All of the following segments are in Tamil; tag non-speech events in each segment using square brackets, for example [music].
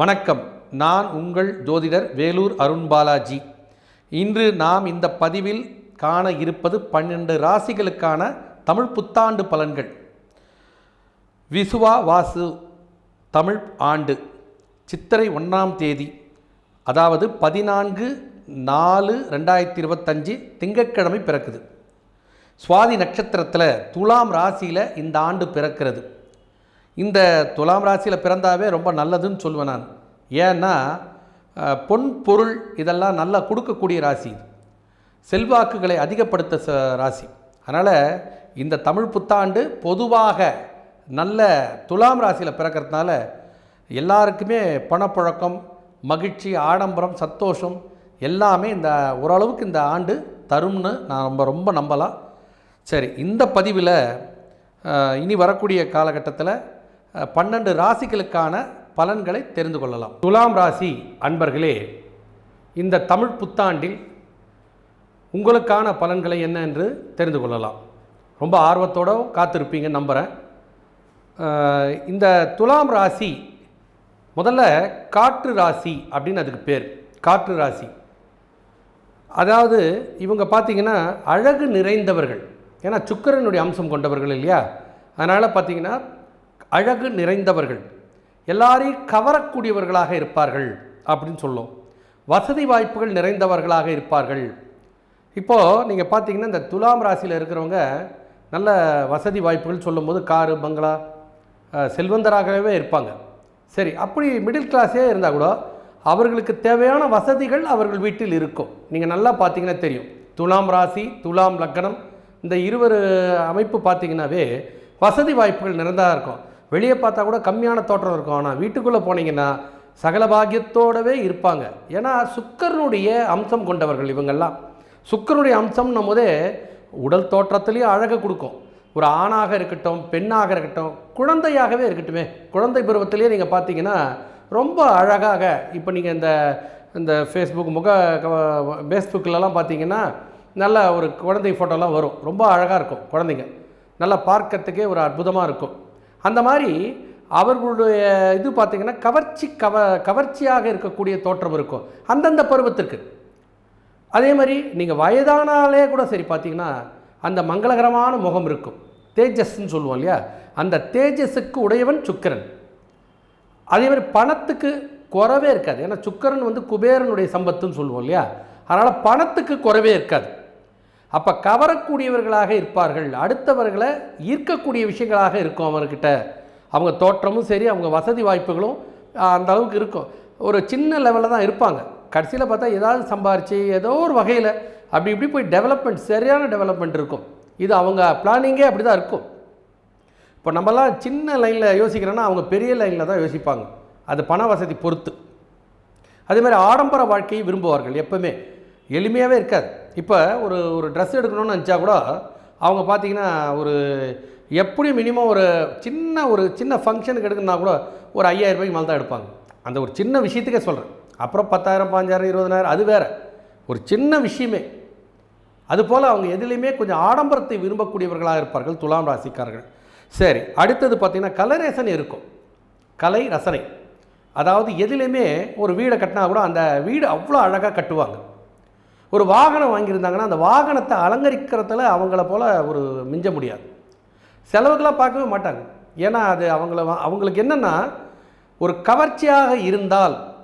வணக்கம். நான் உங்கள் ஜோதிடர் வேலூர் அருண் பாலாஜி. இன்று நாம் இந்த பதிவில் காண இருப்பது பன்னெண்டு ராசிகளுக்கான தமிழ் புத்தாண்டு பலன்கள். விசுவா வாசு தமிழ் ஆண்டு சித்திரை ஒன்றாம் தேதி அதாவது பதினான்கு நாலு ரெண்டாயிரத்தி இருபத்தஞ்சு திங்கட்கிழமை பிறக்குது. சுவாதி நட்சத்திரத்தில் துலாம் ராசியில் இந்த ஆண்டு பிறக்கிறது. இந்த துலாம் ராசியில் பிறந்தாவே ரொம்ப நல்லதுன்னு சொல்லுவேன் நான். ஏன்னா பொன் பொருள் இதெல்லாம் நல்லா கொடுக்கக்கூடிய ராசி இது. செல்வாக்குகளை அதிகப்படுத்த ச ராசி. அதனால் இந்த தமிழ் புத்தாண்டு பொதுவாக நல்ல துலாம் ராசியில் பிறக்கிறதுனால எல்லாருக்குமே பணப்பழக்கம் மகிழ்ச்சி ஆடம்பரம் சந்தோஷம் எல்லாமே இந்த ஓரளவுக்கு இந்த ஆண்டு தரும்னு நான் ரொம்ப ரொம்ப நம்பலாம். சரி இந்த பதிவில் இனி வரக்கூடிய காலகட்டத்தில் பன்னெண்டு ராசிகளுக்கான பலன்களை தெரிந்து கொள்ளலாம். துலாம் ராசி அன்பர்களே இந்த தமிழ் புத்தாண்டில் உங்களுக்கான பலன்களை என்ன என்று தெரிந்து கொள்ளலாம். ரொம்ப ஆர்வத்தோடு காத்திருப்பீங்க நம்புகிறேன் இந்த துலாம் ராசி முதல்ல காற்று ராசி அப்படின்னு அதுக்கு பேர். காற்று ராசி. அதாவது இவங்க பார்த்தீங்கன்னா அழகு நிறைந்தவர்கள். ஏன்னா சுக்கரனுடைய அம்சம் கொண்டவர்கள் இல்லையா? அதனால் பார்த்தீங்கன்னா அழகு நிறைந்தவர்கள். எல்லாரையும் கவரக்கூடியவர்களாக இருப்பார்கள் அப்படின்னு சொல்லும். வசதி வாய்ப்புகள் நிறைந்தவர்களாக இருப்பார்கள். இப்போது நீங்கள் பார்த்தீங்கன்னா இந்த துலாம் ராசியில் இருக்கிறவங்க நல்ல வசதி வாய்ப்புகள் சொல்லும்போது காரு பங்களா செல்வந்தராகவே இருப்பாங்க. சரி அப்படி மிடில் கிளாஸே இருந்தால் கூட அவர்களுக்கு தேவையான வசதிகள் அவர்கள் வீட்டில் இருக்கும். நீங்கள் நல்லா பார்த்தீங்கன்னா தெரியும். துலாம் ராசி துலாம் லக்கணம் இந்த இருவர் அமைப்பு பார்த்திங்கனாவே வசதி வாய்ப்புகள் நிறைந்ததாக இருக்கும். வெளியே பார்த்தா கூட கம்மியான தோற்றம் இருக்கும். ஆனால் வீட்டுக்குள்ளே போனீங்கன்னா சகல பாக்கியத்தோடவே இருப்பாங்க. ஏன்னா சுக்கரனுடைய அம்சம் கொண்டவர்கள் இவங்கெல்லாம். சுக்கரனுடைய அம்சம்னும் போதே உடல் தோற்றத்துலேயும் அழகை கொடுக்கும். ஒரு ஆணாக இருக்கட்டும் பெண்ணாக இருக்கட்டும் குழந்தையாகவே இருக்கட்டுமே. குழந்தை பருவத்திலேயே நீங்கள் பார்த்தீங்கன்னா ரொம்ப அழகாக இப்போ நீங்கள் இந்த இந்த ஃபேஸ்புக் முக ஃபேஸ்புக்கிலலாம் பார்த்தீங்கன்னா நல்ல ஒரு குழந்தை ஃபோட்டோலாம் வரும். ரொம்ப அழகாக இருக்கும் குழந்தைங்க. நல்லா பார்க்கறதுக்கே ஒரு அற்புதமாக இருக்கும். அந்த மாதிரி அவர்களுடைய இது பார்த்தீங்கன்னா கவர்ச்சி கவ கவர்ச்சியாக இருக்கக்கூடிய தோற்றம் இருக்கும். அந்தந்த பருவத்திற்கு. அதே மாதிரி நீங்கள் வயதானாலே கூட சரி பார்த்தீங்கன்னா அந்த மங்களகரமான முகம் இருக்கும். தேஜஸ்ன்னு சொல்லுவோம் இல்லையா? அந்த தேஜஸுக்கு உடையவன் சுக்கிரன். அதே மாதிரி பணத்துக்கு குறவே இருக்காது. ஏன்னா சுக்கிரன் வந்து குபேரனுடைய சம்பத்துன்னு சொல்லுவோம் இல்லையா? அதனால் பணத்துக்கு குறவே இருக்காது. அப்போ கவரக்கூடியவர்களாக இருப்பார்கள். அடுத்தவர்களை ஈர்க்கக்கூடிய விஷயங்களாக இருக்கும் அவர்கிட்ட. அவங்க தோற்றமும் சரி அவங்க வசதி வாய்ப்புகளும் அந்தளவுக்கு அந்த அளவுக்கு இருக்கும். ஒரு சின்ன லெவலில் தான் இருப்பாங்க. கடைசியில் பார்த்தா ஏதாவது சம்பாரித்து ஏதோ ஒரு வகையில் அப்படி இப்படி போய் டெவலப்மெண்ட் சரியான டெவலப்மெண்ட் இருக்கும். இது அவங்க பிளானிங்கே அப்படி தான் இருக்கும். இப்போ நம்மலாம் சின்ன லைனில் யோசிக்கிறோன்னா அவங்க பெரிய லைனில் தான் யோசிப்பாங்க. அது பண வசதி பொறுத்து. அதே மாதிரி ஆடம்பர வாழ்க்கையை விரும்புவார்கள் எப்பவுமே. எளிமையாகவே இருக்காது. இப்போ ஒரு ஒரு ட்ரெஸ் எடுக்கணும்னு நினச்சா கூட அவங்க பார்த்தீங்கன்னா ஒரு எப்படி மினிமம் ஒரு சின்ன ஒரு சின்ன ஃபங்க்ஷனுக்கு எடுக்கணும்னா கூட ஒரு ஐயாயிரம் ரூபாய்க்கு மேலே தான் எடுப்பாங்க. அந்த ஒரு சின்ன விஷயத்துக்கே சொல்கிறேன் அப்புறம் பத்தாயிரம் பாஞ்சாயிரம் இருபதனாயிரம் அது வேறு. ஒரு சின்ன விஷயமே. அதுபோல் அவங்க எதுலேயுமே கொஞ்சம் ஆடம்பரத்தை விரும்பக்கூடியவர்களாக இருப்பார்கள் துலாம் ராசிக்காரர்கள். சரி அடுத்தது பார்த்திங்கன்னா கலரேசன் இருக்கும். கலை ரசனை அதாவது எதுலேயுமே ஒரு வீடை கட்டினா கூட அந்த வீடு அவ்வளோ அழகாக கட்டுவாங்க. ஒரு வாகனம் வாங்கியிருந்தாங்கன்னா அந்த வாகனத்தை அலங்கரிக்கிறதுல அவங்கள போல் ஒரு மிஞ்ச முடியாது. செலவுகளாக பார்க்கவே மாட்டாங்க. ஏன்னா அது அவங்கள வா- அவங்களுக்கு என்னென்னா ஒரு கவர்ச்சியாக இருந்தால்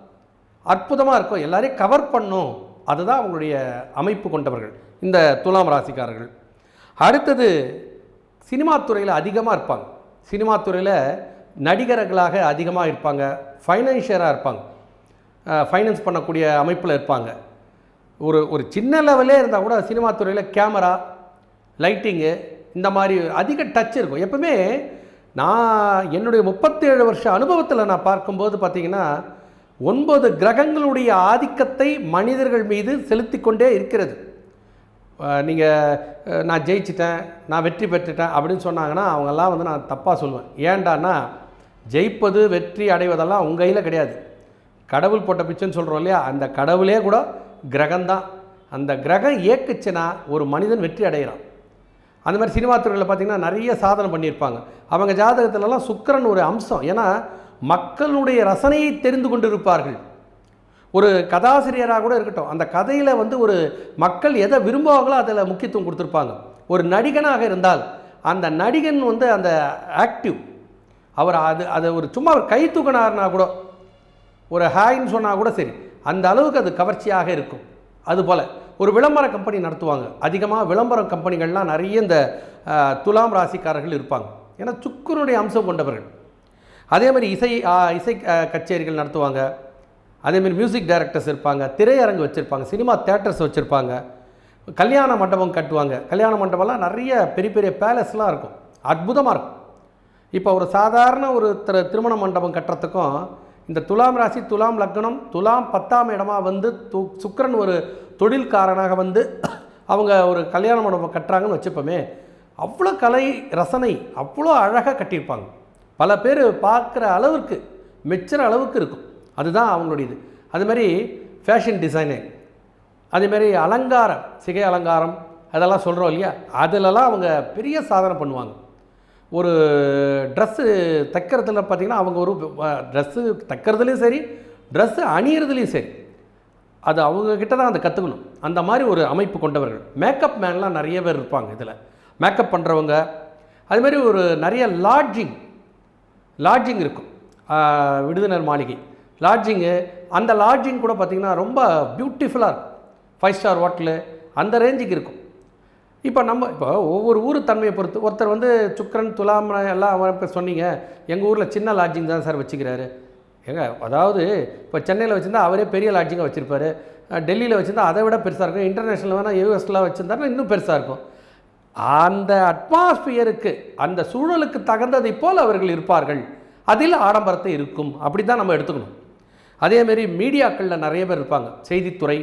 அற்புதமாக இருக்கும். எல்லாரையும் கவர் பண்ணும். அதுதான் அவங்களுடைய அமைப்பு கொண்டவர்கள். இந்த துலாம் ராசிக்காரர்கள். அடுத்தது சினிமா துறையில் அதிகமாக இருப்பாங்க. சினிமா துறையில் நடிகர்களாக அதிகமாக இருப்பாங்க. ஃபைனான்ஷியராக இருப்பாங்க. ஃபைனான்ஸ் பண்ணக்கூடிய அமைப்பில் இருப்பாங்க. ஒரு ஒரு சின்ன லெவலே இருந்தால் கூட சினிமா துறையில் கேமரா லைட்டிங்கு இந்த மாதிரி அதிக டச் இருக்கும். எப்பவுமே நான் என்னுடைய முப்பத்தேழு வருஷ அனுபவத்தில் நான் பார்க்கும்போது பார்த்தீங்கன்னா ஒன்பது கிரகங்களுடைய ஆதிக்கத்தை மனிதர்கள் மீது செலுத்தி கொண்டே இருக்கிறது. நீங்கள் நான் ஜெயிச்சிட்டேன் நான் வெற்றி பெற்றுட்டேன் அப்படின்னு சொன்னாங்கன்னா அவங்கெல்லாம் வந்து நான் தப்பாக சொல்லுவேன். ஏன்டான்னா ஜெயிப்பது வெற்றி அடைவதெல்லாம் உங்கள் கையில் கிடையாது. கடவுள் போட்ட பிச்சைன்னு சொல்கிறோம் இல்லையா? அந்த கடவுளே கூட கிரகம்தான் அந்த கிரகம் இயக்குச்சுன்னா ஒரு மனிதன் வெற்றி அடைகிறான் அந்த மாதிரி சினிமா துறையில் பார்த்தீங்கன்னா நிறைய சாதனை பண்ணியிருப்பாங்க. அவங்க ஜாதகத்துலலாம் சுக்கரன் ஒரு அம்சம். ஏன்னா மக்களுடைய ரசனையை தெரிந்து கொண்டிருப்பார்கள். ஒரு கதாசிரியராக கூட இருக்கட்டும். அந்த கதையில் வந்து ஒரு மக்கள் எதை விரும்புவாங்களோ அதில் முக்கியத்துவம் கொடுத்துருப்பாங்க. ஒரு நடிகனாக இருந்தால் அந்த நடிகன் வந்து அந்த ஆக்டிவ் அவர் அது அதை ஒரு சும்மா ஒரு கை தூக்கினார்னா கூட ஒரு ஹாய்ன்னு சொன்னால் கூட சரி. அந்த அளவுக்கு அது கவர்ச்சியாக இருக்கும். அதுபோல் ஒரு விளம்பர கம்பெனி நடத்துவாங்க. அதிகமாக விளம்பர கம்பெனிகள்லாம் நிறைய இந்த துலாம் ராசிக்காரர்கள் இருப்பாங்க. ஏன்னா சுக்கரனுடைய அம்சம் கொண்டவர்கள். அதே மாதிரி இசை இசை கச்சேரிகள் நடத்துவாங்க. அதே மாதிரி மியூசிக் டைரக்டர்ஸ் இருப்பாங்க. திரையரங்கு வச்சுருப்பாங்க. சினிமா தேட்டர்ஸ் வச்சுருப்பாங்க. கல்யாண மண்டபம் கட்டுவாங்க. கல்யாண மண்டபம்லாம் நிறைய பெரிய பெரிய பேலஸ்லாம் இருக்கும். அற்புதமாக இருக்கும். இப்போ ஒரு சாதாரண ஒரு திரு திருமண மண்டபம் கட்டுறதுக்கும் இந்த துலாம் ராசி துலாம் லக்னம் துலாம் பத்தாம் இடமா வந்து து சுக்கிரன் ஒரு தொழில்காரனாக வந்து [clears throat] அவங்க ஒரு கல்யாண மண்டபம் கட்டுறாங்கன்னு வச்சுப்போமே அவ்வளோ கலை ரசனை அவ்வளோ அழகாக கட்டியிருப்பாங்க. பல பேர் பார்க்குற அளவுக்கு மெச்சுற அளவுக்கு இருக்கும். அதுதான் அவங்களுடைய இது. அது மாதிரி ஃபேஷன் டிசைனிங் அதேமாரி அலங்காரம் சிகை அலங்காரம் அதெல்லாம் சொல்கிறோம் இல்லையா? அதிலலாம் அவங்க பெரிய சாதனை பண்ணுவாங்க. ஒரு ட்ரெஸ்ஸு தைக்கிறதுல பார்த்திங்கன்னா அவங்க ஒரு ட்ரெஸ்ஸு தைக்கிறதுலையும் சரி ட்ரெஸ்ஸு அணியிறதுலையும் சரி அது அவங்கக்கிட்ட தான் அதை கற்றுக்கணும் அந்த மாதிரி ஒரு அமைப்பு கொண்டவர்கள். மேக்கப் மேன்லாம் நிறைய பேர் இருப்பாங்க இதில். மேக்கப் பண்ணுறவங்க அதுமாரி ஒரு நிறைய லாட்ஜிங் லாட்ஜிங் இருக்கும். விடுதினர் மாளிகை. லாட்ஜிங்கு அந்த லாட்ஜிங் கூட பார்த்திங்கன்னா ரொம்ப பியூட்டிஃபுல்லாக இருக்கும். ஃபைவ் ஸ்டார் ஹோட்டலு அந்த ரேஞ்சுக்கு இருக்கும். இப்போ நம்ம இப்போ ஒவ்வொரு ஊர் தன்மையை பொறுத்து ஒருத்தர் வந்து சுக்கரன் துலாம் எல்லாம் அவர் இப்போ சொன்னீங்க. எங்கள் ஊரில் சின்ன லாட்ஜிங் தான் சார் வச்சுக்கிறாரு. ஏங்க அதாவது இப்போ சென்னையில் வச்சுருந்தா அவரே பெரிய லாட்ஜிங்காக வச்சுருப்பாரு. டெல்லியில் வச்சுருந்தா அதை விட பெருசாக இருக்கும். இன்டர்நேஷ்னல் வேணால் யூஎஸ்லாம் வச்சுருந்தாருன்னா இன்னும் பெருசாக இருக்கும். அந்த அட்மாஸ்பியருக்கு அந்த சூழலுக்கு தகுந்ததை போல் அவர்கள் இருப்பார்கள். அதில் ஆடம்பரத்தை இருக்கும். அப்படி தான் நம்ம எடுத்துக்கணும். அதேமாரி மீடியாக்களில் நிறைய பேர் இருப்பாங்க. செய்தித்துறை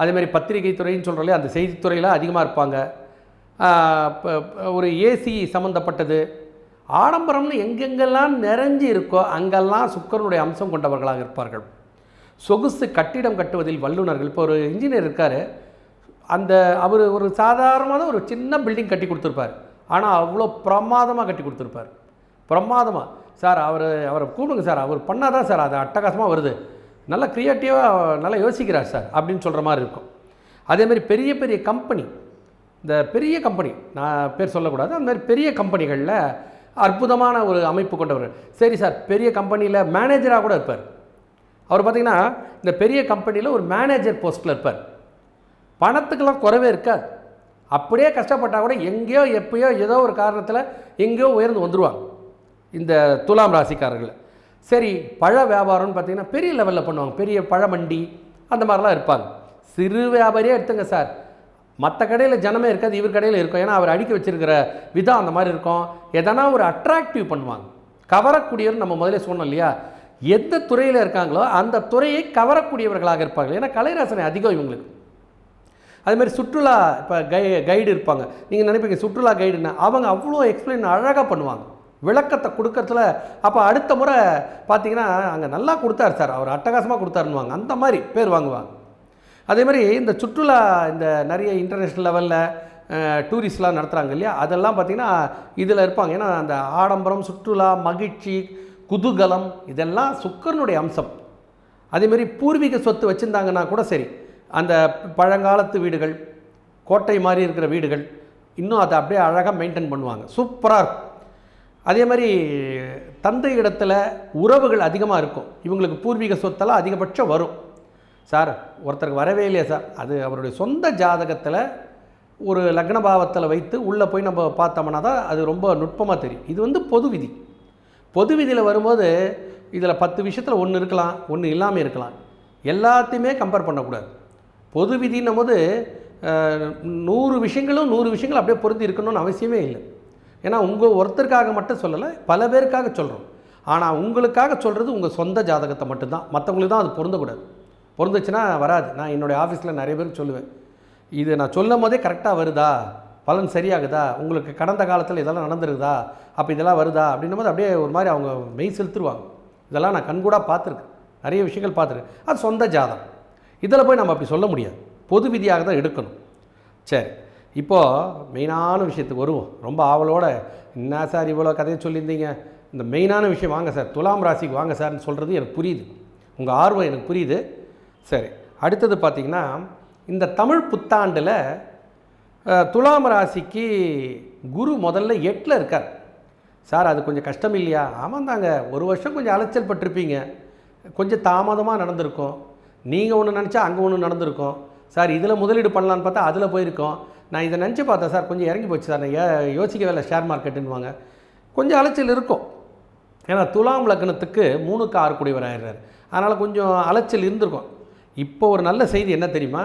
அதேமாதிரி பத்திரிகை துறைன்னு சொல்கிறோம்லையே அந்த செய்தித்துறையில் அதிகமாக இருப்பாங்க. ஒரு ஏசி சம்மந்தப்பட்டது ஆடம்பரம்னு எங்கெங்கெல்லாம் நிறைஞ்சு இருக்கோ அங்கெல்லாம் சுக்கரனுடைய அம்சம் கொண்டவர்களாக இருப்பார்கள். சொகுசு கட்டிடம் கட்டுவதில் வல்லுநர்கள் இப்போ ஒரு இன்ஜினியர் இருக்கார். அந்த அவர் ஒரு சாதாரணமான ஒரு சின்ன பில்டிங் கட்டி கொடுத்துருப்பார். ஆனால் அவ்வளோ பிரமாதமாக கட்டி கொடுத்துருப்பார். பிரமாதமாக சார் அவர் அவரை கூப்பிடுங்க சார் அவர் பண்ணாதான் சார் அது அட்டகாசமாக வருது. நல்லா க்ரியேட்டிவாக நல்லா யோசிக்கிறார் சார் அப்படின்னு சொல்கிற மாதிரி இருக்கும். அதேமாதிரி பெரிய பெரிய கம்பெனி இந்த பெரிய கம்பெனி நான் பேர் சொல்லக்கூடாது அந்த மாதிரி பெரிய கம்பெனிகளில் அற்புதமான ஒரு அமைப்பு கொண்டவர். சரி சார் பெரிய கம்பெனியில் மேனேஜராக கூட இருப்பார். அவர் பார்த்திங்கன்னா இந்த பெரிய கம்பெனியில் ஒரு மேனேஜர் போஸ்ட்டில் இருப்பார். பணத்துக்கெல்லாம் குறைவே இருக்காது. அப்படியே கஷ்டப்பட்டால் கூட எங்கேயோ எப்பயோ ஏதோ ஒரு காரணத்தில் எங்கேயோ உயர்ந்து வந்துடுவாங்க இந்த துலாம் ராசிக்காரர்களை. சரி பழ வியாபாரம்னு பார்த்தீங்கன்னா பெரிய லெவலில் பண்ணுவாங்க. பெரிய பழமண்டி அந்த மாதிரிலாம் இருப்பாங்க. சிறு வியாபாரியே எடுத்துங்க சார். மற்ற கடையில் ஜனமே இருக்காது இவர் கடையில் இருக்கும். ஏன்னா அவர் அடுக்கி வச்சிருக்கிற விதம் அந்த மாதிரி இருக்கும். எதனா ஒரு அட்ராக்டிவ் பண்ணுவாங்க. கவரக்கூடியவர் நம்ம முதல்ல சொன்னோம் இல்லையா? எந்த துறையில் இருக்காங்களோ அந்த துறையை கவரக்கூடியவர்களாக இருப்பார்கள். ஏன்னா கலைராசனை அதிகம் இவங்களுக்கு. அதுமாதிரி சுற்றுலா இப்போ கை கைடு இருப்பாங்க. நீங்கள் நினைப்பீங்க சுற்றுலா கைடுன்னா அவங்க அவ்வளோ எக்ஸ்பிளைன் அழகாக பண்ணுவாங்க. விளக்கத்தை கொடுக்கறதுல அப்போ அடுத்த முறை பார்த்தீங்கன்னா அங்கே நல்லா கொடுத்தாரு சார். அவர் அட்டகாசமாக கொடுத்தாருன்னுவாங்க. அந்த மாதிரி பேர் வாங்குவாங்க. அதே மாதிரி இந்த சுற்றுலா இந்த நிறைய இன்டர்நேஷ்னல் லெவலில் டூரிஸ்ட்லாம் நடத்துகிறாங்க இல்லையா? அதெல்லாம் பார்த்திங்கன்னா இதில் இருப்பாங்க. ஏன்னா அந்த ஆடம்பரம் சுற்றுலா மகிழ்ச்சி குதூகலம் இதெல்லாம் சுக்கரனுடைய அம்சம். அதேமாரி பூர்வீக சொத்து வச்சுருந்தாங்கன்னா கூட சரி. அந்த பழங்காலத்து வீடுகள் கோட்டை மாதிரி இருக்கிற வீடுகள் இன்னும் அதை அப்படியே அழகாக மெயின்டைன் பண்ணுவாங்க. சூப்பராக இருக்கும். அதே மாதிரி தந்தை இடத்துல உறவுகள் அதிகமாக இருக்கும். இவங்களுக்கு பூர்வீக சொத்தெல்லாம் அதிகபட்சம் வரும். சார் ஒருத்தருக்கு வரவே இல்லையா சார்? அது அவருடைய சொந்த ஜாதகத்தில் ஒரு லக்ன பாவத்தில் வைத்து உள்ளே போய் நம்ம பார்த்தோம்னா தான் அது ரொம்ப நுட்பமாக தெரியும். இது வந்து பொது விதி. பொது விதியில் வரும்போது இதில் பத்து விஷயத்தில் ஒன்று இருக்கலாம் ஒன்று இல்லாமல் இருக்கலாம். எல்லாத்தையுமே கம்பேர் பண்ணக்கூடாது. பொது விதின்னும் போது நூறு விஷயங்களும் நூறு விஷயங்கள் அப்படியே பொருந்தி இருக்கணும்னு அவசியமே இல்லை. ஏன்னா உங்கள் ஒருத்தருக்காக மட்டும் சொல்லலை பல பேருக்காக சொல்கிறோம் ஆனால் உங்களுக்காக சொல்கிறது உங்கள் சொந்த ஜாதகத்தை மட்டும்தான். மற்றவங்களுக்கு தான் அது பொருந்தக்கூடாது. பொருந்துச்சுன்னா வராது. நான் என்னுடைய ஆஃபீஸில் நிறைய பேருக்கு சொல்லுவேன். இது நான் சொல்லும் போதே கரெக்டாக வருதா? பலன் சரியாகுதா? உங்களுக்கு கடந்த காலத்தில் இதெல்லாம் நடந்துருக்குதா? அப்போ இதெல்லாம் வருதா? அப்படின்னும் போது அப்படியே ஒரு மாதிரி அவங்க மெய் செலுத்துருவாங்க. இதெல்லாம் நான் கண்கூடாக பார்த்துருக்கேன். நிறைய விஷயங்கள் பார்த்துருக்கேன். அது சொந்த ஜாதகம். இதில் போய் நம்ம அப்படி சொல்ல முடியாது. பொது விதியாக தான் எடுக்கணும். சரி. இப்போது மெயினான விஷயத்துக்கு வருவோம். ரொம்ப ஆவலோட என்ன சார் இவ்வளோ கதையை சொல்லியிருந்தீங்க? இந்த மெயினான விஷயம் வாங்க சார் துலாம் ராசிக்கு வாங்க சார்னு சொல்கிறது எனக்கு புரியுது. உங்கள் ஆர்வம் எனக்கு புரியுது. சரி அடுத்தது பார்த்திங்கன்னா இந்த தமிழ் புத்தாண்டில் துலாம் ராசிக்கு குரு முதல்ல எட்டில் இருக்கார். சார் அது கொஞ்சம் கஷ்டம் இல்லையா? ஆமாம் தாங்க ஒரு வருஷம் கொஞ்சம் அலைச்சல் பட்டிருப்பீங்க. கொஞ்சம் தாமதமாக நடந்திருக்கும். நீங்கள் ஒன்று நினச்சா அங்கே ஒன்று நடந்திருக்கும். சார் இதில் முதலீடு பண்ணலான்னு பார்த்தா அதில் போயிருக்கோம். நான் இதை நினச்சி பார்த்தேன் சார். கொஞ்சம் இறங்கி போச்சு சார். நான் ஏ- யோசிக்கவே இல்லை ஷேர் மார்க்கெட்டுன்னுவாங்க கொஞ்சம் அலைச்சல் இருக்கும். ஏன்னா துலாம் லக்னத்துக்கு மூணுக்கு ஆறு கூடியவர் ஆயிடுறாரு அதனால் கொஞ்சம் அலைச்சல் இருந்திருக்கும். இப்போ ஒரு நல்ல செய்தி என்ன தெரியுமா?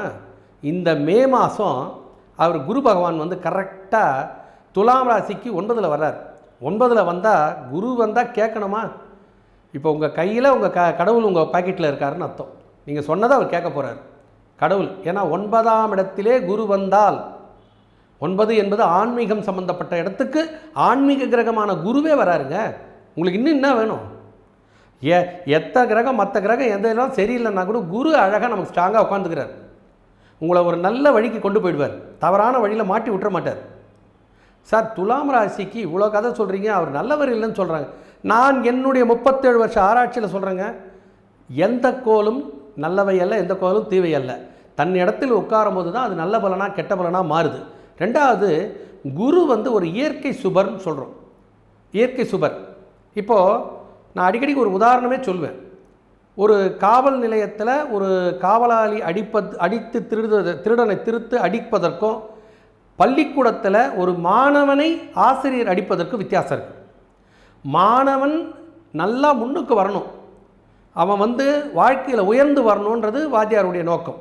இந்த மே மாதம் அவர் குரு பகவான் வந்து கரெக்டாக துலாம் ராசிக்கு ஒன்பதில் வர்றார். ஒன்பதில் வந்தால் குரு வந்தால் கேட்கணுமா? இப்போ உங்கள் கையில் உங்கள் க கடவுள் உங்கள் பாக்கெட்டில் இருக்காருன்னு அர்த்தம். நீங்கள் சொன்னதை அவர் கேட்க போகிறார் கடவுள் ஏன்னா ஒன்பதாம் இடத்திலே குரு வந்தால் ஒன்பது என்பது ஆன்மீகம் சம்பந்தப்பட்ட இடத்துக்கு ஆன்மீக கிரகமான குருவே வராருங்க. உங்களுக்கு இன்னும் என்ன வேணும்? ஏ எத்த கிரகம் மற்ற கிரகம் எந்த இடம் சரியில்லைன்னா கூட குரு அழகாக நமக்கு ஸ்ட்ராங்காக உட்காந்துக்கிறார் உங்களை ஒரு நல்ல வழிக்கு கொண்டு போயிடுவார். தவறான வழியில் மாட்டி விட்டுற மாட்டார். சார் துலாம் ராசிக்கு இவ்வளோ கதை சொல்கிறீங்க அவர் நல்லவர் இல்லைன்னு சொல்கிறாங்க நான் என்னுடைய முப்பத்தேழு வருஷம் ஆராய்ச்சியில் சொல்கிறேங்க எந்த கோலும் நல்லவை அல்ல எந்த கோலும் தீவை அல்ல. தன் இடத்தில் உட்காரும் போது தான் அது நல்ல பலனா கெட்ட பலனாக மாறுது. ரெண்டாவது குரு வந்து ஒரு இயற்கை சுபர்னு சொல்கிறோம் இயற்கை சுபர். இப்போது நான் அடிக்கடி ஒரு உதாரணமே சொல்வேன். ஒரு காவல் நிலையத்தில் ஒரு காவலாளி அடிப்பது அடித்து திருடுவது திருடனை திருத்து அடிப்பதற்கும் பள்ளிக்கூடத்தில் ஒரு மாணவனை ஆசிரியர் அடிப்பதற்கும் வித்தியாசம் இருக்குது மாணவன் நல்லா முன்னுக்கு வரணும். அவன் வந்து வாழ்க்கையில் உயர்ந்து வரணுன்றது வாத்தியாருடைய நோக்கம்.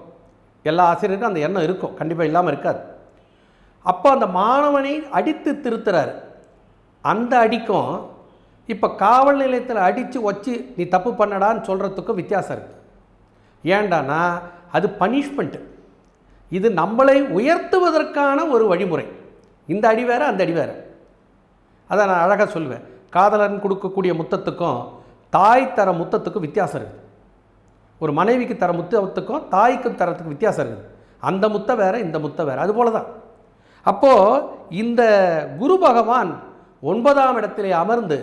எல்லா ஆசிரியருக்கும் அந்த எண்ணம் இருக்கும். கண்டிப்பாக இல்லாமல் இருக்காது. அப்போ அந்த மாணவனை அடித்து திருத்துறாரு. அந்த அடிக்கும் இப்போ காவல் நிலையத்தில் அடித்து வச்சு நீ தப்பு பண்ணடான்னு சொல்கிறதுக்கும் வித்தியாசம் இருக்குது ஏண்டானா அது பனிஷ்மெண்ட்டு இது நம்மளை உயர்த்துவதற்கான ஒரு வழிமுறை. இந்த அடி வேறு அந்த அடி வேறு. அதை நான் அழகாக சொல்லுவேன். காதலன் கொடுக்கக்கூடிய முத்தத்துக்கும் தாய் தர முத்தத்துக்கும் வித்தியாசம் இருக்குது. ஒரு மனைவிக்கு தர முத்தத்துக்கும் தாய்க்கும் தரத்துக்கும் வித்தியாசம் இருக்குது. அந்த முத்தம் வேறு இந்த முத்தம் வேறு. அது போல தான் அப்போது இந்த குரு பகவான் ஒன்பதாம் இடத்திலே அமர்ந்து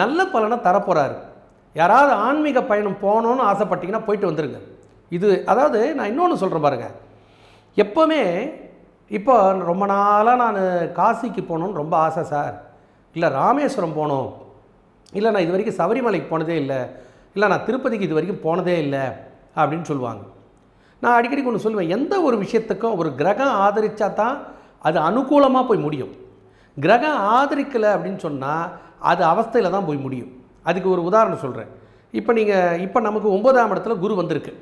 நல்ல பலனை தரப்போகிறாரு யாராவது ஆன்மீக பயணம் போகணுன்னு ஆசைப்பட்டீங்கன்னா போயிட்டு வந்துடுங்க இது அதாவது நான் இன்னொன்று சொல்கிறேன் பாருங்க. எப்போவுமே இப்போ ரொம்ப நாளாக நான் காசிக்கு போகணுன்னு ரொம்ப ஆசை சார். இல்லை ராமேஸ்வரம் போகணும். இல்லை நான் இது வரைக்கும் சபரிமலைக்கு போனதே இல்லை. இல்லை நான் திருப்பதிக்கு இது வரைக்கும் போனதே இல்லை அப்படின்னு சொல்லுவாங்க. நான் அடிக்கடி ஒன்று சொல்லுவேன். எந்த ஒரு விஷயத்துக்கும் ஒரு கிரகம் ஆதரிச்சா தான் அது அனுகூலமாக போய் முடியும். கிரகம் ஆதரிக்கலை அப்படின்னு சொன்னால் அது அவஸ்தையில் தான் போய் முடியும். அதுக்கு ஒரு உதாரணம் சொல்கிறேன் இப்போ நீங்கள் இப்போ நமக்கு ஒன்பதாம் இடத்துல குரு வந்திருக்கு.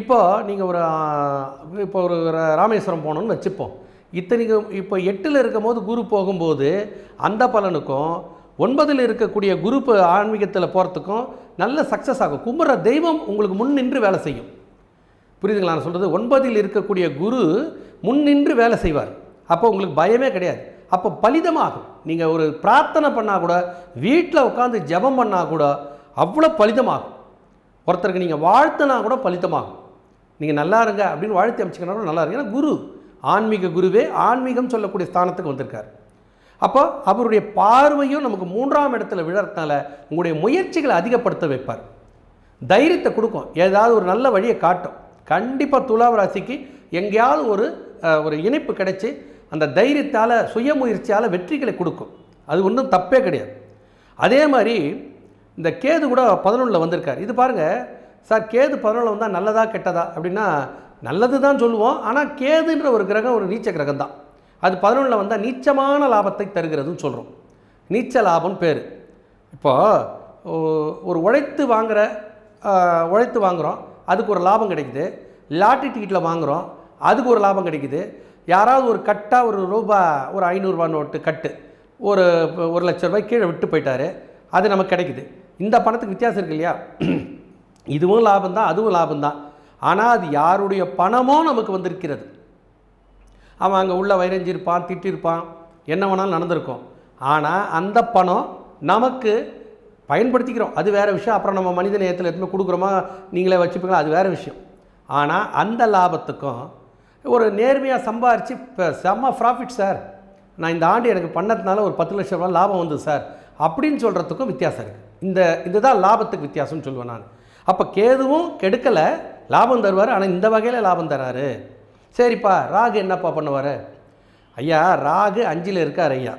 இப்போது நீங்கள் ஒரு இப்போ ஒரு ராமேஸ்வரம் போகணுன்னு வச்சுப்போம். இத்தனைக்கு இப்போ எட்டில் இருக்கும் போது குரு போகும்போது அந்த பலனுக்கும் ஒன்பதில் இருக்கக்கூடிய குரு ஆன்மீகத்தில் போகிறதுக்கும் நல்ல சக்ஸஸ் ஆகும். கும்புற தெய்வம் உங்களுக்கு முன் நின்று வேலை செய்யும். புரியுதுங்களா? நான் சொல்கிறது ஒன்பதில் இருக்கக்கூடிய குரு முன் நின்று வேலை செய்வார். அப்போ உங்களுக்கு பயமே கிடையாது. அப்போ பலிதமாகும். நீங்கள் ஒரு பிரார்த்தனை பண்ணால் கூட வீட்டில் உட்காந்து ஜெபம் பண்ணால் கூட அவ்வளோ பலிதமாகும். ஒருத்தருக்கு நீங்கள் வாழ்த்துனா கூட பலிதமாகும். நீங்கள் நல்லா இருங்க அப்படின்னு வாழ்த்து அமைச்சிக்கனா கூட நல்லா இருங்க. ஏன்னா குரு ஆன்மீக குருவே ஆன்மீகம் சொல்லக்கூடிய ஸ்தானத்துக்கு வந்திருக்கார். அப்போ அவருடைய பார்வையும் நமக்கு மூன்றாம் இடத்துல விழறதுனால உங்களுடைய முயற்சிகளை அதிகப்படுத்த வைப்பார். தைரியத்தை கொடுக்கும். ஏதாவது ஒரு நல்ல வழியை காட்டும். கண்டிப்பாக துலாம் ராசிக்கு எங்கேயாவது ஒரு ஒரு இணைப்பு கிடைச்சி அந்த தைரியத்தால் சுயமுயற்சியால் வெற்றிகளை கொடுக்கும். அது ஒன்றும் தப்பே கிடையாது. அதே மாதிரி இந்த கேது கூட பதினொன்றில் வந்திருக்கார். இது பாருங்கள் சார் கேது பதினொன்றில் வந்தால் நல்லதா கெட்டதா? அப்படின்னா நல்லது தான் சொல்லுவோம். ஆனால் கேதுன்ற ஒரு கிரகம் ஒரு நீச்ச கிரகம் தான் அது பதினொன்றில் வந்தால் நீச்சமான லாபத்தை தருகிறதுன்னு சொல்கிறோம் நீச்ச லாபம் பேர். இப்போது ஒரு உழைத்து வாங்குகிற உழைத்து வாங்குகிறோம் அதுக்கு ஒரு லாபம் கிடைக்குது. லாட்டரி டிக்கெட்டில் வாங்குகிறோம் அதுக்கு ஒரு லாபம் கிடைக்குது. யாராவது ஒரு கட்டாக ஒரு ரூபா ஒரு ஐநூறுரூவா நோட்டு கட்டு ஒரு ஒரு லட்ச ரூபாய் கீழே விட்டு போயிட்டாரு அது நமக்கு கிடைக்குது. இந்த பணத்துக்கு வித்தியாசம் இருக்கு இல்லையா? [clears throat] இதுவும் லாபம் தான் அதுவும் லாபம் தான் ஆனால் அது யாருடைய பணமோ நமக்கு வந்திருக்கிறது. அவன் அங்கே உள்ள வைரஞ்சிருப்பான் திட்டிருப்பான் என்ன வேணாலும் நடந்திருக்கும். ஆனால் அந்த பணம் நமக்கு பயன்படுத்திக்கிறோம். அது வேறு விஷயம். அப்புறம் நம்ம மனித நேயத்தில் எதுவுமே கொடுக்குறோமா நீங்களே வச்சுப்பீங்களா? அது வேறு விஷயம். ஆனால் அந்த லாபத்துக்கும் ஒரு நேர்மையாக சம்பாரித்து இப்போ செம்ம ப்ராஃபிட் சார் நான் இந்த ஆண்டு எனக்கு பண்ணதுனால ஒரு பத்து லட்ச ரூபா லாபம் வந்தது சார் அப்படின்னு சொல்கிறதுக்கும் வித்தியாசம் இருக்குது இந்த இதுதான் லாபத்துக்கு வித்தியாசம்னு சொல்லுவேன் நான். அப்போ கேதுவும் கெடுக்கலை லாபம் தருவார் ஆனால் இந்த வகையில் லாபம் தராரு. சரிப்பா ராகு என்னப்பா பண்ணுவார்? ஐயா ராகு அஞ்சில் இருக்கார் ஐயா.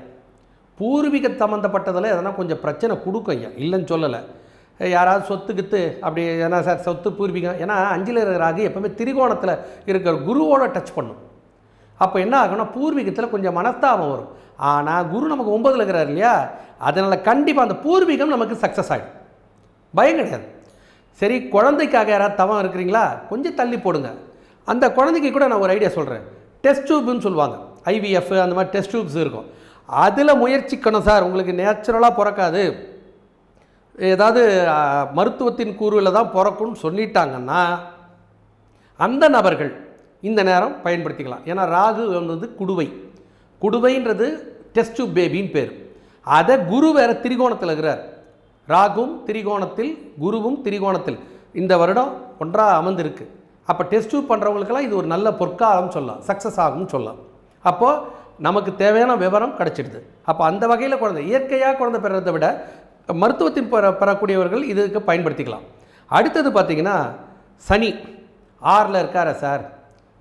பூர்வீக சம்மந்தப்பட்டதில் எதனா கொஞ்சம் பிரச்சனை கொடுக்கும் ஐயா. இல்லைன்னு சொல்லலை. யாராவது சொத்து கித்து அப்படி ஏன்னா சார் சொத்து பூர்வீகம். ஏன்னா அஞ்சில் இருக்கிற ராகு எப்பவுமே திரிகோணத்தில் இருக்கிற குருவோட டச் பண்ணும். அப்போ என்ன ஆகும்னா பூர்வீகத்தில் கொஞ்சம் மனஸ்தாபம் வரும். ஆனால் குரு நமக்கு ஒன்பதில் இருக்கிறார் இல்லையா? அதனால் கண்டிப்பாக அந்த பூர்வீகம் நமக்கு சக்ஸஸ் ஆகிடும் பயம் கிடையாது. சரி குழந்தைக்காக யாராவது தவம் இருக்கிறீங்களா? கொஞ்சம் தள்ளி போடுங்க. அந்த குழந்தைக்கு கூட நான் ஒரு ஐடியா சொல்கிறேன் டெஸ்ட் டியூப்னு சொல்லுவாங்க. ஐவிஎஃப் அந்த மாதிரி டெஸ்ட் டியூப்ஸ் இருக்கும். அதில் முயற்சிக்கணும் சார். உங்களுக்கு நேச்சுரலாக பிறக்காது. ஏதாவது மருத்துவத்தின் கூறுவில் தான் பிறக்கும்னு சொல்லிட்டாங்கன்னா அந்த நபர்கள் இந்த நேரம் பயன்படுத்திக்கலாம். ஏன்னா ராகு வந்து குடுவை. குடுவைன்றது டெஸ்ட் டியூப் பேபின்னு பேர். அதை குரு வேறு திரிகோணத்தில் இருக்கிறார். ராகும் திரிகோணத்தில் குருவும் திரிகோணத்தில். இந்த வருடம் ஒன்றாக அமர்ந்திருக்கு. அப்போ டெஸ்ட் டியூப் பண்ணுறவங்களுக்கெல்லாம் இது ஒரு நல்ல பொற்காலம் சொல்லலாம். சக்ஸஸ் ஆகும்னு சொல்லலாம். அப்போது நமக்கு தேவையான விவரம் கிடச்சிடுது. அப்போ அந்த வகையில் குழந்தை இயற்கையாக குழந்தை பெறதை விட மருத்துவத்தின் பெற பெறக்கூடியவர்கள் இதுக்கு பயன்படுத்திக்கலாம். அடுத்தது பார்த்திங்கன்னா சனி. ஆறில் இருக்காரா சார்.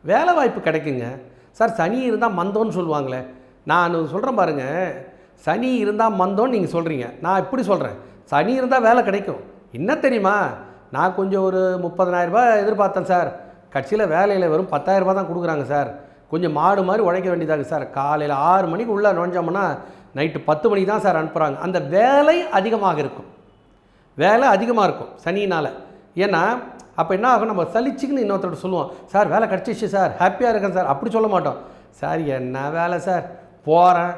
வேலை வாய்ப்பு கிடைக்குங்க. சார் சனி இருந்தால் மந்தோன்னு சொல்லுவாங்களே. நான் சொல்கிறேன் பாருங்கள் சனி இருந்தால் மந்தோன்னு நீங்கள் சொல்கிறீங்க நான் இப்படி சொல்கிறேன் சனி இருந்தால் வேலை கிடைக்கும். என்ன தெரியுமா? நான் கொஞ்சம் ஒரு முப்பதனாயிரரூபா எதிர்பார்த்தேன் சார். கட்சியில் வேலையில் வெறும் பத்தாயிரரூபா தான் கொடுக்குறாங்க சார். கொஞ்சம் மாடு மாதிரி உழைக்க வேண்டியதாக சார். காலையில் ஆறு மணிக்கு உள்ளே நுழைஞ்சோம்னா நைட்டு பத்து மணிக்கு தான் சார் அனுப்புகிறாங்க அந்த வேலை அதிகமாக இருக்கும். வேலை அதிகமாக இருக்கும் சனினால் ஏன்னா அப்போ என்ன ஆகும்? நம்ம சலிச்சுக்குன்னு இன்னொருத்தர் சொல்லுவோம். சார் வேலை கிடச்சிச்சு சார். ஹாப்பியாக இருக்கேன் சார். அப்படி சொல்ல மாட்டோம். சார் என்ன வேலை சார்? போகிறேன்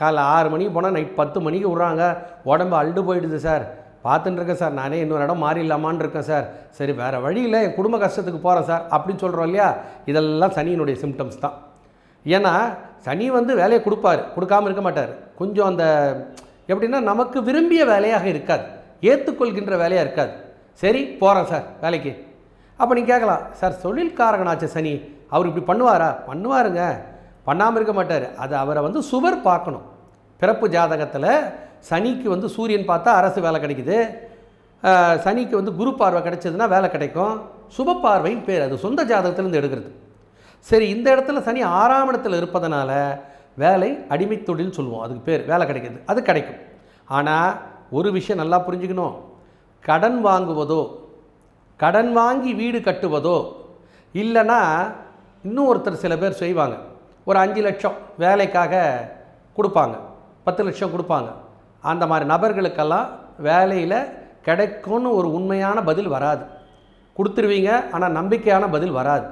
காலைல ஆறு மணிக்கு போனால் நைட் பத்து மணிக்கு விட்றாங்க. உடம்பு அல்டு போயிடுது சார். பார்த்துட்டு இருக்கேன் சார். நானே இன்னொரு இடம் மாறிடலாமான்னு இருக்கேன் சார். சரி வேறு வழியில் என் குடும்ப கஷ்டத்துக்கு போகிறேன் சார். அப்படின்னு சொல்கிறோம் இல்லையா? இதெல்லாம் சனியினுடைய சிம்டம்ஸ் தான். ஏன்னா சனி வந்து வேலையை கொடுப்பாரு. கொடுக்காம இருக்க மாட்டார். கொஞ்சம் அந்த எப்படின்னா நமக்கு விரும்பிய வேலையாக இருக்காது. ஏற்றுக்கொள்கின்ற வேலையாக இருக்காது. சரி போகிறேன் சார் வேலைக்கு. அப்போ நீங்கள் கேட்கலாம் சார் தொழில்காரகனாச்சு சனி அவர் இப்படி பண்ணுவாரா? பண்ணுவாருங்க. பண்ணாமல் இருக்க மாட்டார். அது அவரை வந்து சுவர் பார்க்கணும். பிறப்பு ஜாதகத்தில் சனிக்கு வந்து சூரியன் பார்த்தா அரசு வேலை கிடைக்குது. சனிக்கு வந்து குரு பார்வை கிடைச்சதுன்னா வேலை கிடைக்கும். சுப பார்வைன்னு பேர் அது சொந்த ஜாதகத்திலேருந்து எடுக்கிறது. சரி இந்த இடத்துல சனி ஆறாம் இடத்துல இருப்பதனால வேலை அடிமை தொழில் சொல்லுவோம். அதுக்கு பேர் வேலை கிடைக்கிது அது கிடைக்கும். ஆனால் ஒரு விஷயம் நல்லா புரிஞ்சுக்கணும். கடன் வாங்குவதோ கடன் வாங்கி வீடு கட்டுவதோ இல்லைன்னா இன்னும் ஒருத்தர் சில பேர் செய்வாங்க. ஒரு அஞ்சு லட்சம் வேலைக்காக கொடுப்பாங்க. பத்து லட்சம் கொடுப்பாங்க. அந்த மாதிரி நபர்களுக்கெல்லாம் வேலையில் கிடைக்கும்னு ஒரு உண்மையான பதில் வராது. கொடுத்துருவீங்க ஆனால் நம்பிக்கையான பதில் வராது.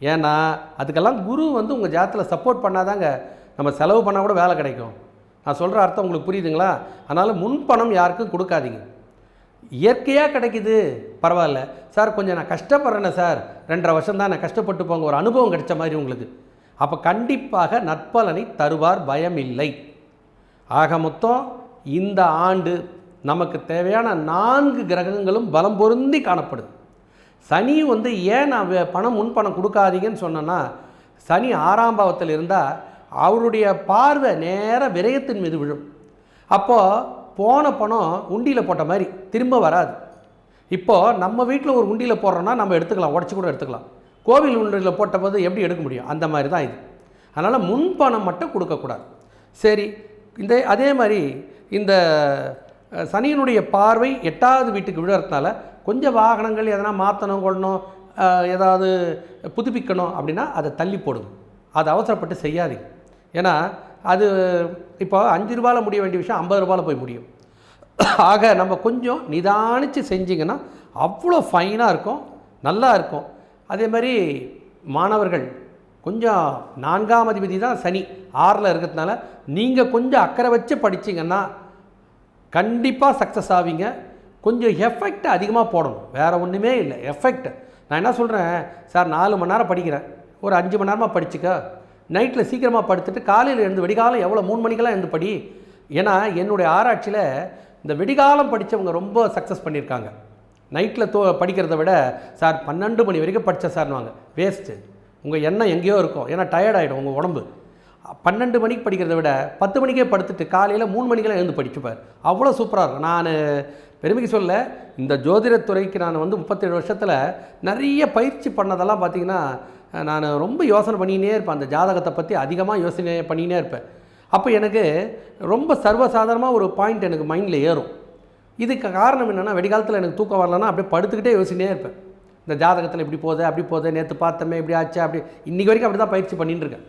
ஏன்னா அதுக்கெல்லாம் குரு வந்து உங்கள் ஜாதத்தில் சப்போர்ட் பண்ணாதாங்க நம்ம செலவு பண்ணால் கூட வேலை கிடைக்கும். நான் சொல்கிற அர்த்தம் உங்களுக்கு புரியுதுங்களா? அதனால் முன்பணம் யாருக்கும் கொடுக்காதீங்க. இயற்கையாக கிடைக்குது. பரவாயில்ல. சார் கொஞ்சம் நான் கஷ்டப்படுறேனே சார். ரெண்டரை வருஷம் தான் நான் கஷ்டப்பட்டு போங்க. ஒரு அனுபவம் கிடைச்ச மாதிரி உங்களுக்கு. அப்போ கண்டிப்பாக நற்பலனை தருவார் பயம் இல்லை. ஆக மொத்தம் இந்த ஆண்டு நமக்கு தேவையான நான்கு கிரகங்களும் பலம் பொருந்தி காணப்படுது. சனி வந்து ஏன் நான் பணம் முன்பணம் கொடுக்காதீங்கன்னு சொன்னேன்னா சனி ஆறாம் பாவத்தில் இருந்தால் அவருடைய பார்வை நேர விரயத்தின் மீது விழும். அப்போது போன பணம் உண்டியில் போட்ட மாதிரி திரும்ப வராது. இப்போது நம்ம வீட்டில் ஒரு உண்டியில் போடுறோன்னா நம்ம எடுத்துக்கலாம் உடச்சி கூட எடுத்துக்கலாம். கோவில் உண்டியில் போட்ட போது எப்படி எடுக்க முடியும்? அந்த மாதிரி தான் இது. அதனால் முன்பணம் மட்டும் கொடுக்கக்கூடாது. சரி இந்த அதே மாதிரி இந்த சனியினுடைய பார்வை எட்டாவது வீட்டுக்கு விழுறதுனால கொஞ்சம் வாகனங்கள் எதனா மாற்றணும் கொள்ளணும் ஏதாவது புதுப்பிக்கணும் அப்படின்னா அதை தள்ளி போடுங்க. அது அவசரப்பட்டு செய்யாதீங்க. ஏன்னா அது இப்போ அஞ்சு ரூபாயில் முடிய வேண்டிய விஷயம் ஐம்பது ரூபாயில் போய் முடியும். ஆக நம்ம கொஞ்சம் நிதானித்து செஞ்சிங்கன்னா அவ்வளோ ஃபைனாக இருக்கும் நல்லா இருக்கும். அதே மாதிரி மாணவர்கள் கொஞ்சம் நான்காம் அதிபதி தான் சனி ஆறில் இருக்கிறதுனால நீங்கள் கொஞ்சம் அக்கறை வச்சு படிச்சிங்கன்னா கண்டிப்பாக சக்ஸஸ் ஆவீங்க. கொஞ்சம் எஃபெக்ட் அதிகமாக போடணும். வேறு ஒன்றுமே இல்லை. எஃபெக்ட் நான் என்ன சொல்கிறேன் சார் நாலு மணி நேரம் படிக்கிறேன். ஒரு அஞ்சு மணி நேரமாக படிச்சுக்க. நைட்டில் சீக்கிரமாக படுத்துட்டு காலையில் எழுந்து வெடிகாலம் எவ்வளோ மூணு மணிக்கெல்லாம் எழுந்து படி. ஏன்னா என்னுடைய ஆராய்ச்சியில் இந்த வெடிகாலம் படித்தவங்க ரொம்ப சக்ஸஸ் பண்ணியிருக்காங்க. நைட்டில் தோ படிக்கிறத விட சார் பன்னெண்டு மணி வரைக்கும் படித்தேன் சார்னுவாங்க வேஸ்ட்டு உங்கள் எண்ணம் எங்கேயோ இருக்கும். ஏன்னா டயர்ட் ஆகிடும் உங்கள் உடம்பு. பன்னெண்டு மணிக்கு படிக்கிறத விட பத்து மணிக்கே படுத்துட்டு காலையில் மூணு மணிக்கெல்லாம் எழுந்து படிச்சுப்பார். அவ்வளோ சூப்பராக இருக்கும். நான் பெருமைக்கு சொல்ல இந்த ஜோதிடத்துறைக்கு நான் வந்து முப்பத்தேழு வருஷத்தில் நிறைய பயிற்சி பண்ணதெல்லாம் பார்த்தீங்கன்னா நான் ரொம்ப யோசனை பண்ணினே இருப்பேன். அந்த ஜாதகத்தை பற்றி அதிகமாக யோசனை பண்ணினே இருப்பேன். அப்போ எனக்கு ரொம்ப சர்வசாதாரணமாக ஒரு பாயிண்ட் எனக்கு மைண்டில் ஏறும். இதுக்கு காரணம் என்னென்னா வெடிகாலத்தில் எனக்கு தூக்கம் வரலன்னா அப்படியே படுத்துக்கிட்டே யோசிச்சுட்டே இருப்பேன். இந்த ஜாதகத்தில் இப்படி போகுது அப்படி போகுது நேற்று பார்த்தோமே இப்படி ஆச்சு அப்படி. இன்றைக்கி வரைக்கும் அப்படி தான் பயிற்சி பண்ணிட்டு இருக்கேன்.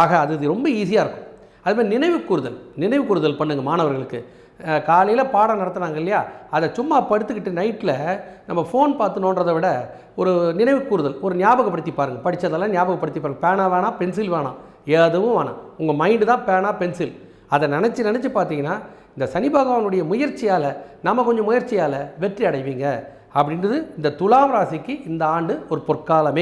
ஆக அது இது ரொம்ப ஈஸியாக இருக்கும். அது மாதிரி நினைவு கூறுதல். நினைவு கூறுதல் பண்ணுங்கள் மாணவர்களுக்கு. காலையில் பாடம் நடத்துனாங்க இல்லையா? அதை சும்மா படுத்துக்கிட்டு நைட்டில் நம்ம ஃபோன் பார்த்து நோன்றதை விட ஒரு நினைவு கூறுதல் ஒரு ஞாபகப்படுத்தி பாருங்கள் படித்ததெல்லாம் ஞாபகப்படுத்தி பாருங்கள் பேனா வேணாம் பென்சில் வேணாம். எதுவும் வேணாம். உங்கள் மைண்டு தான் பேனா பென்சில் அதை நினச்சி நினச்சி பார்த்தீங்கன்னா இந்த சனி பகவானுடைய முயற்சியால் நம்ம கொஞ்சம் முயற்சியால் வெற்றி அடைவீங்க. அப்படின்றது இந்த துலாம் ராசிக்கு இந்த ஆண்டு ஒரு பொற்காலமே.